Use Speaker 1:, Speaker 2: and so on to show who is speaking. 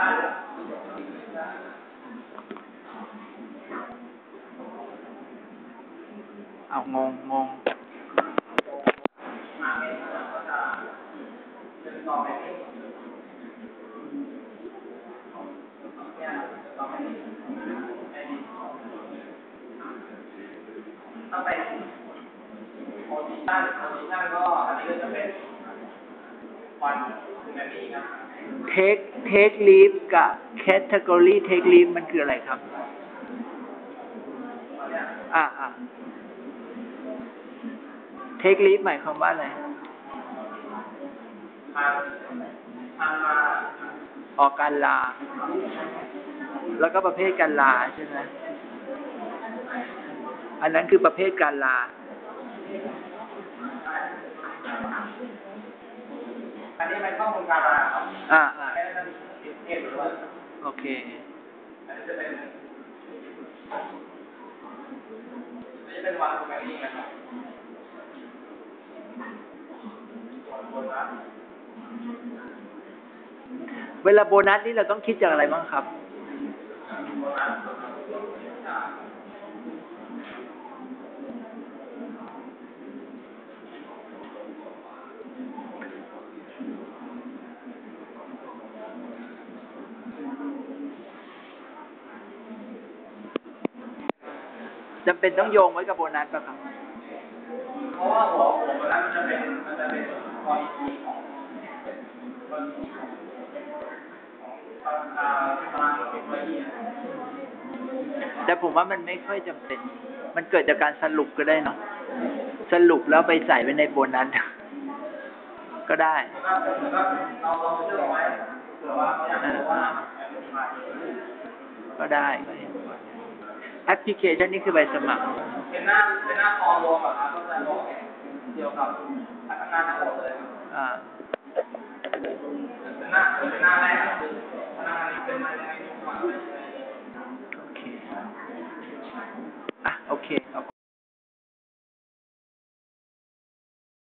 Speaker 1: ตั้งเอางงงง
Speaker 2: ต้องไปโอดิชั่นโอดิชั่นก็อันนี้ก็จะเป็นควันคุณแม่ดีครับ
Speaker 1: เทคเทคลีฟกับแคตตากรีเทคลีฟมันคืออะไรครับ อ่าอ่าเทคลีฟหมายความว่าอะไรออกการลา แล้วก็ประเภทการลาใช่ไหมอันนั้นคือประเภทการลา
Speaker 2: อันนี้เป็นข้อมูลการมาครับ
Speaker 1: อ่าอ่า
Speaker 2: แค่นั้นติดเกมด้วย
Speaker 1: โอเค
Speaker 2: อันนี้จะเป็นอันนี้เป็นวันแบบนี้นะครับส่วนบนนะ
Speaker 1: เวลาโบนัสนี่เราต้องคิดจากอะไรบ้างครับ
Speaker 2: โบนัสอ่า
Speaker 1: จำเป็นต้องโยงไว้กับโบนัสป่ะครับ
Speaker 2: เพราะว่าหัวหัวมันนั้นมันจะเป็นมันจะเป็นคอยทีของคอยทีของของอ่าพลังงาน
Speaker 1: แต่ผมว่ามันไม่ค่อยจำเป็น มันเกิดจากการสรุปก็ได้เนาะ สรุปแล้วไปใส่ไว้ในโบนัสก็ได้
Speaker 2: ก็ได้
Speaker 1: แอปพลิเคชันนี่คือใบสมัคร
Speaker 2: เป็นหน้าเป็นหน้าคอรวมอะครับก็จะบอกเกี่ยวกับพนักงานทั้งหมดเลยครับ
Speaker 1: อ่า